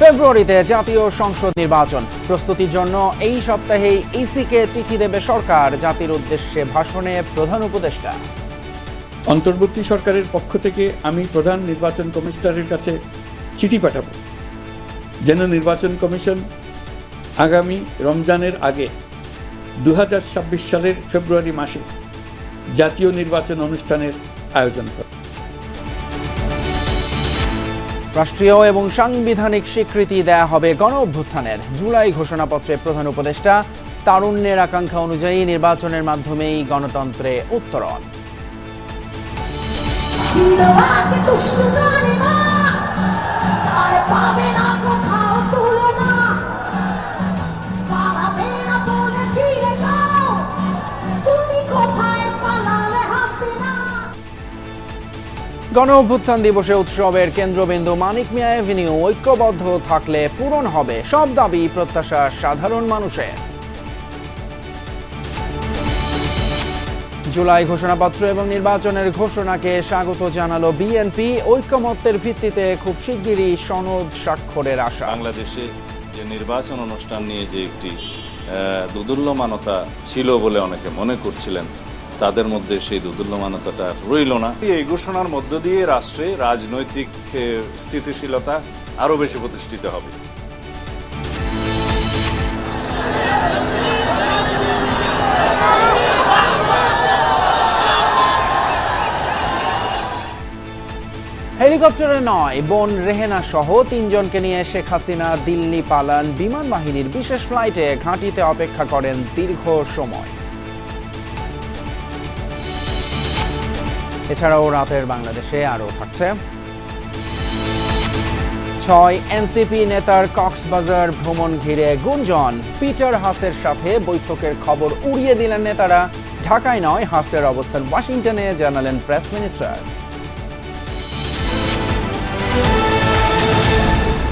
ফেব্রুয়ারিতে জাতীয় সংসদ নির্বাচন। প্রস্তুতির জন্য এই সপ্তাহেই ইসিকে চিঠি দেবে সরকার, জাতির উদ্দেশ্যে ভাষণে প্রধান উপদেষ্টা। অন্তর্বর্তী সরকারের পক্ষ থেকে আমি প্রধান নির্বাচন কমিশনারের কাছে চিঠি পাঠাব। যেন নির্বাচন কমিশন আগামী রমজানের আগে দু হাজার ছাব্বিশ সালের ফেব্রুয়ারি মাসে জাতীয় নির্বাচন অনুষ্ঠানের আয়োজন করে। রাষ্ট্রীয় এবং সাংবিধানিক স্বীকৃতি দেয়া হবে গণ অভ্যুত্থানের জুলাই ঘোষণাপত্রে প্রধান উপদেষ্টা। তারুণ্যের আকাঙ্ক্ষা অনুযায়ী নির্বাচনের মাধ্যমেই গণতন্ত্রে উত্তরণ। গণ অভ্যুত্থান দিবসে উৎসবের কেন্দ্রবিন্দু মানিক মিয়া এভিনিউ ঐক্যবদ্ধ থাকলে পূরণ হবে। সব দাবি প্রত্যাশা সাধারণ মানুষের। জুলাই ঘোষণাপত্র এবং নির্বাচনের ঘোষণাকে স্বাগত জানালো বিএনপি। ঐক্যমত্যের ভিত্তিতে খুব শিগগিরই সনদ স্বাক্ষরের আশা। বাংলাদেশে যে নির্বাচন অনুষ্ঠান নিয়ে যে একটি দুদুল্যমানতা ছিল বলে অনেকে মনে করছিলেন তাদের মধ্যে সেই দুদুল্যমানতাটা রইল না। এই ঘোষণার মধ্য দিয়ে রাষ্ট্রে রাজনৈতিক স্থিতিশীলতা আরও বেশি প্রতিষ্ঠিত হবে। হেলিকপ্টারে নয় বোন রেহেনা সহ তিনজনকে নিয়ে শেখ হাসিনা দিল্লি পালান বিমান বাহিনীর বিশেষ ফ্লাইটে ঘাঁটিতে অপেক্ষা করেন দীর্ঘ সময়। এছাড়াও রাতের বাংলাদেশে আরও থাকছে। ছয় এনসিপি নেতার কক্সবাজার ভ্রমণ ঘিরে গুঞ্জন। পিটার হাসের সাথে বৈঠকের খবর উড়িয়ে দিলেন নেতারা। ঢাকায় নয়, হাসের অবস্থান ওয়াশিংটনে জানালেন প্রেস মিনিস্টার।